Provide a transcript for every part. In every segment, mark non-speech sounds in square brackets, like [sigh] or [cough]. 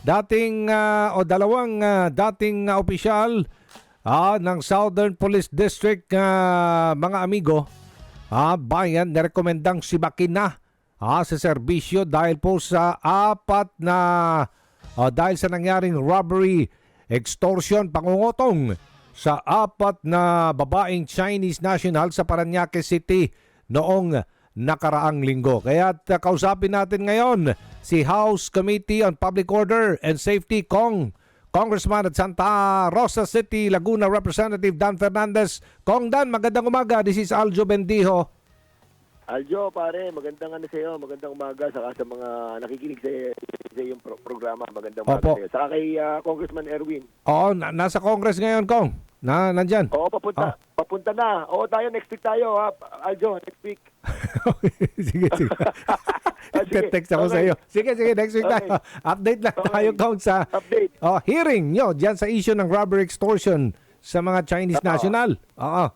dating ah, o dalawang ah, dating ah, opisyal ah, ng Southern Police District ah, mga amigo ah, bayan nirekomendang sibakin na ah, sa serbisyo dahil po sa apat na ah, dahil sa nangyaring robbery, extortion, pangungutong sa apat na babaeng Chinese national sa Paranaque City noong nakaraang linggo. Kaya uh, kausapin natin ngayon si House Committee on Public Order and Safety Kong Congressman at Santa Rosa City, Laguna Representative Dan Fernandez. Kong Dan, magandang umaga. This is Aljo Bendijo. Aljo, pare, magandang ano sa'yo, magandang umaga saka sa mga nakikinig sa, sa iyong pro- programa, magandang umaga Opo. sa'yo. Saka kay ah, Congressman Erwin. Oo, na- nasa Congress ngayon, Kong. Na, nandyan. Oo, papunta, papunta na. Oo, tayo, next week tayo, ha? Aljo, next week. [laughs] sige, sige. [laughs] Ah. Text ako Okay. sa iyo. Sige, sige, next week Okay. tayo. Update lang Okay. tayo, Kong, sa Update. oh, hearing nyo dyan sa issue ng robbery extortion sa mga Chinese Oo. national. Oo.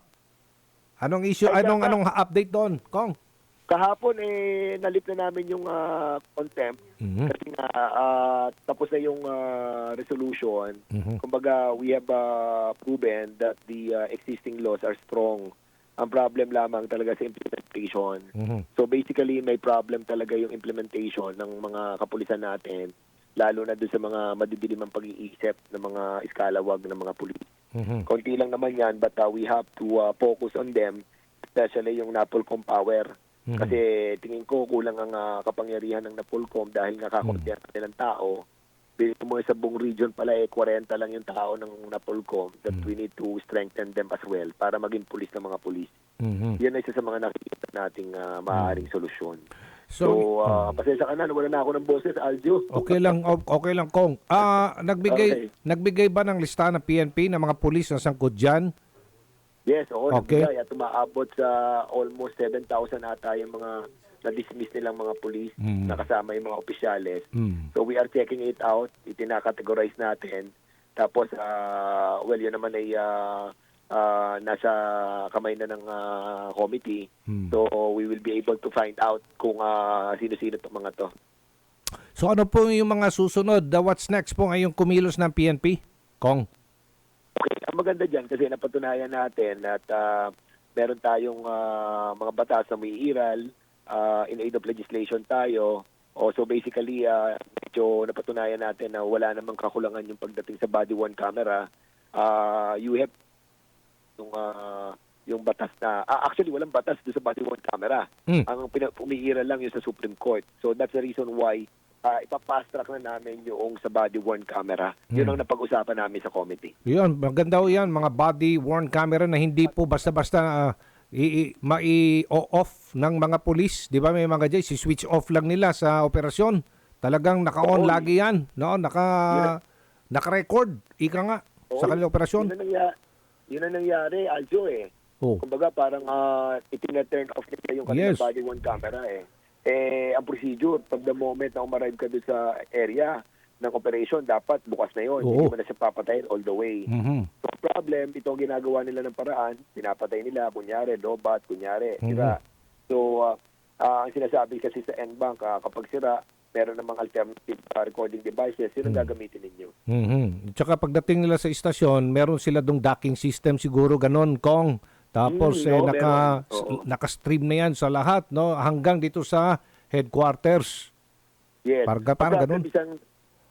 Anong issue, Ay, anong, anong update doon, Kong? Kahapon, eh, nalip na namin yung ah, contempt. Mhm. Kasi nga, ah, tapos na yung ah, resolution. Mhm. Kumbaga, we have ah, proven that the ah, existing laws are strong. Ang problem lamang talaga sa implementation. Mhm. So basically, may problem talaga yung implementation ng mga kapulisan natin, lalo na doon sa mga madidilim ang pag-iisip ng mga iskalawag ng mga pulis. Mhm. Konti lang naman yan, but uh, we have to uh, focus on them, especially yung NAPOLCOM power. Mhm. Kasi tingin ko kulang ang uh, kapangyarihan ng NAPOLCOM dahil nga kakunti ang kanilang tao. Bilhin mo sa buong region pala eh 40 lang yung tao ng NAPOLCOM that we need to strengthen them as well para maging pulis ng mga pulis. Mhm. Yan ay isa sa mga nakikita nating uh, maaaring solusyon. So, So, uh, pasensya ka na, wala na ako ng boses, Aljo. okay lang, okay lang, Kong. Ah, nagbigay Okay. nagbigay ba ng listahan ng PNP ng mga pulis na sangkot diyan? Yes, oo, Okay. nagbigay at umaabot sa almost 7,000 ata yung mga na-dismiss nilang mga pulis Mm. na kasama yung mga opisyales. Mm. So we are checking it out, itinakategorize natin. Tapos, ah, well, yun naman ay ah, ah, nasa kamay na ng ah, committee. Mm. So we will be able to find out kung ah, sino-sino itong mga to. So ano po yung mga susunod? What's next po ngayong kumilos ng PNP? Kong. Ang maganda dyan kasi napatunayan natin at ah, meron tayong ah, mga batas na may iral, ah, in aid of legislation tayo. O so basically, ah, medyo napatunayan natin na wala namang kakulangan yung pagdating sa body worn camera. Ah, you have yung ah, yung batas na ah, actually walang batas doon sa body worn camera. Mm. Ang umiiral lang yung sa Supreme Court. So that's the reason why uh, ipapast track na namin yung sa body worn camera. Yun Mm. ang napag-usapan namin sa committee. Yun, maganda ho yan, mga body worn camera na hindi po basta-basta uh, i- i- mai-off ng mga pulis. Di ba may mga dyan, si-switch off lang nila sa operasyon. Talagang naka-on Oo. lagi yan. No? Naka, naka-record. Ika nga sa Oo, kanilang operasyon. Yun ang, nangyari, yun ang nangyari, Aljo eh. Oh. Kumbaga parang uh, itina-turn off nila yung kanilang Yes. body worn camera eh. Eh, ang procedure, pag the moment na umarive ka doon sa area ng operation, dapat bukas na yun. Oo. Hindi mo na siya papatayin all the way. Mhm. So, problem, ito ang ginagawa nila ng paraan, pinapatay nila, kunyari, lobat, kunyari, Mhm. sira. So, ah, ah, ang sinasabi kasi sa N-Bank, ah, kapag sira, meron namang alternative ah, recording devices, yun ang gagamitin ninyo. Mhm. Tsaka pagdating nila sa istasyon, meron sila dong docking system siguro ganon, Kong. Tapos Mm, eh, naka, meron. Oo. naka-stream na yan sa lahat, no? Hanggang dito sa headquarters. Yes. Parang- parang Pagka- ganun. Isang,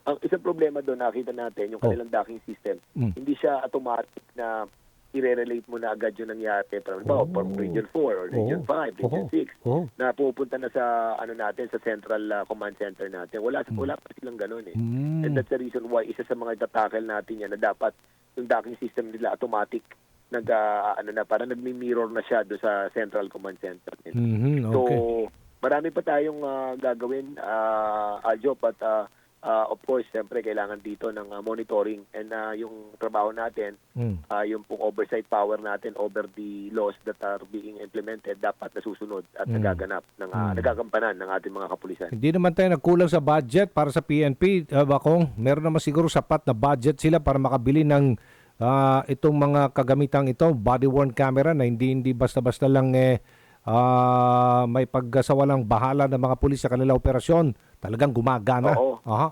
ang isang problema doon, nakita natin, yung Oh. kanilang docking system, Mm. hindi siya automatic na i-relate mo na agad yung nangyari. From, oh. from Oh. Region 4 or Region Oo. 5, Region Oo. 6, Oh. na pupunta na sa ano natin sa central ah, command center natin. Wala wala pa silang ganoon eh. Mm. And that's the reason why isa sa mga tatakil natin yan na dapat yung docking system nila automatic nag ah, ano na para nagmi-mirror na siya do sa central command center nila. Mhm, So, okay. marami pa tayong ah, gagawin, uh, Aljo, but ah, ah, of course, siyempre, kailangan dito ng ah, monitoring and ah, yung trabaho natin, Mm. ah, yung pong oversight power natin over the laws that are being implemented, dapat nasusunod at Mm. nagaganap, ng, ah, Mm. nagagampanan ng ating mga kapulisan. Hindi naman tayo nagkulang sa budget para sa PNP, uh, Bakong. Meron naman siguro sapat na budget sila para makabili ng ah, itong mga kagamitang ito, body-worn camera na hindi hindi basta-basta lang eh, ah, may pagsawalang bahala ng mga pulis sa kanilang operasyon. Talagang gumagana. Oo. Aha.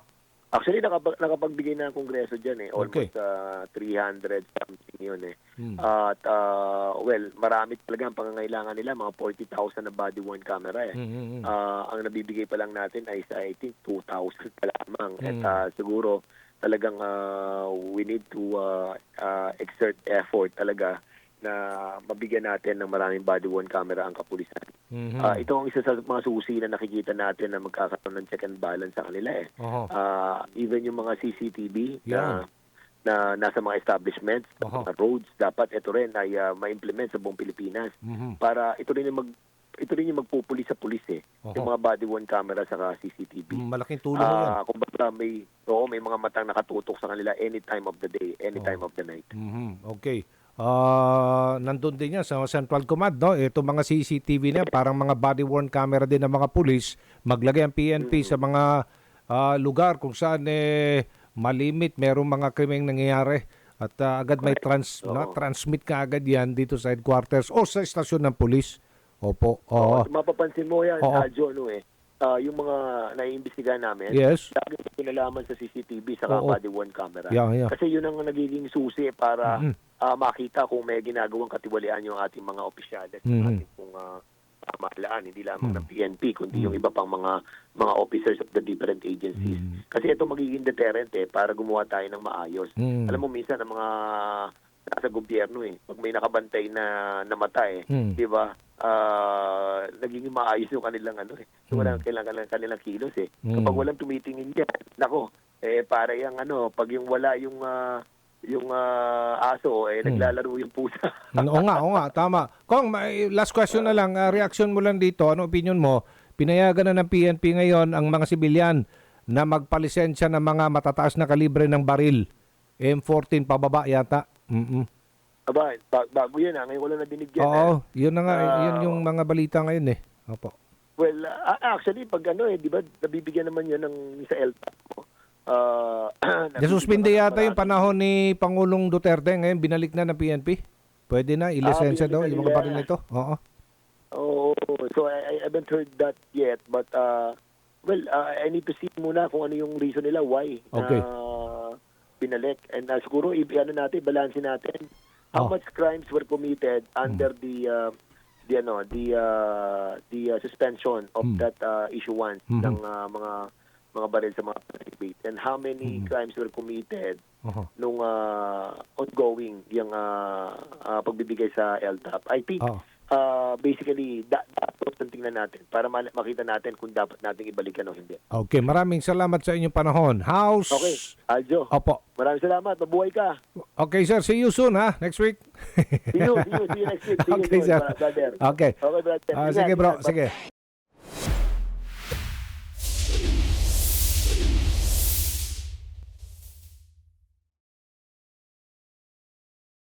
Actually, nakapag, nakapagbigay na ang Kongreso dyan eh. Okay. Almost ah, 300 something yun eh. Hmm. At, ah, well, marami talaga ang pangangailangan nila. Mga 40,000 na body-worn camera eh. Mm, mm, mm. Ah, ang nabibigay pa lang natin ay sa, I think, 2,000 pa lamang. At Mm. ah, siguro, talagang ah, we need to ah, ah, exert effort talaga na mabigyan natin ng maraming body-worn camera ang kapulisan. Mhm. Ah, ito ang isa sa mga susi na nakikita natin na magkakaroon ng check and balance sa kanila eh. Oho. Ah, even yung mga CCTV Yan. na, na nasa mga establishments, Oho. mga roads, dapat ito rin ay ah, ma-implement sa buong Pilipinas Mhm. para ito rin yung mag ito rin yung magpupuli sa pulis eh. Oho. Yung mga body worn camera sa CCTV. Malaking tulong yan. Ah, kumbaga may oo, may mga matang nakatutok sa kanila any time of the day, any Oo. time of the night. Mhm. Okay. Ah, nandun din yan sa Central Command, no? Ito mga CCTV na yan, parang mga body worn camera din ng mga pulis. Maglagay ang PNP sa mga ah, lugar kung saan eh, malimit, merong mga krimeng nangyayari. At ah, agad may trans, Oo. na, transmit ka agad yan dito sa headquarters o sa istasyon ng pulis. Opo. Oo. At mapapansin mo yan, Oo. Aljo, no eh. Ah, yung mga naiimbestigahan namin, Yes. lagi may pinalaman sa CCTV sa Oo. body worn camera. Yeah, yeah. Kasi yun ang nagiging susi para Mhm. ah, makita kung may ginagawang katiwalian yung ating mga opisyalis, yung Mhm. ating pong ah, pamahalaan, hindi lamang ng PNP, kundi yung iba pang mga mga officers of the different agencies. Kasi ito magiging deterrent eh, para gumawa tayo ng maayos. Mhm. Alam mo, minsan ang mga nasa gobyerno eh, pag may nakabantay na namatay, Mhm. di ba, ah, nagiging maayos yung kanilang ano eh. So, Mhm. walang kailangan kanilang, kanilang kilos eh. Mhm. Kapag walang tumitingin yan, nako, eh para yung ano, pag yung wala yung ah, yung ah, aso eh Hmm. naglalaro yung pusa. [laughs] oo nga, oo nga, tama. Kong, may- last question na lang, ah, reaction mo lang dito, ano opinion mo? Pinayagan na ng PNP ngayon ang mga sibilyan na magpalisensya ng mga matataas na kalibre ng baril. M14 pababa yata. Mm-mm. Aba, ba- bago yan ah, ngayon wala na binigyan. ah. Oo, yun na nga, Ah, yun yung mga balita ngayon eh. Opo. Well, ah, actually, pag ano eh, di ba, nabibigyan naman yan ng sa. Ah, [clears throat] Nasuspinde ka ng yata yung panahon ni Pangulong Duterte ngayon, binalik na ng PNP. Pwede na, ilisensya binalik daw na yung mga nila. baril nito. Oo. Oh, so I, I haven't heard that yet, but uh, well, uh, I need to see muna kung ano yung reason nila why Okay. na binalik. And uh, siguro, i- ano natin, balansin natin how Oh. much crimes were committed under the uh, the ano the uh, the uh, suspension of Hmm. that uh, issuance Mhm. ng uh, mga mga baril sa mga private and how many Mhm. crimes were committed Oo. nung uh, ongoing yung uh, uh, pagbibigay sa LTAP. I think Oo. Uh, basically that dapat ang tingnan natin para ma- makita natin kung dapat nating ibalikan o hindi. Okay, maraming salamat sa inyong panahon. House. Okay, Aljo, Opo. maraming salamat. Mabuhay ka. Okay, sir. See you soon, ha? Next week. See you, see you, see you next week. See you [laughs] Okay, soon, sir. brother. Okay. Okay, brother. Ingat, sige, bro. Sige.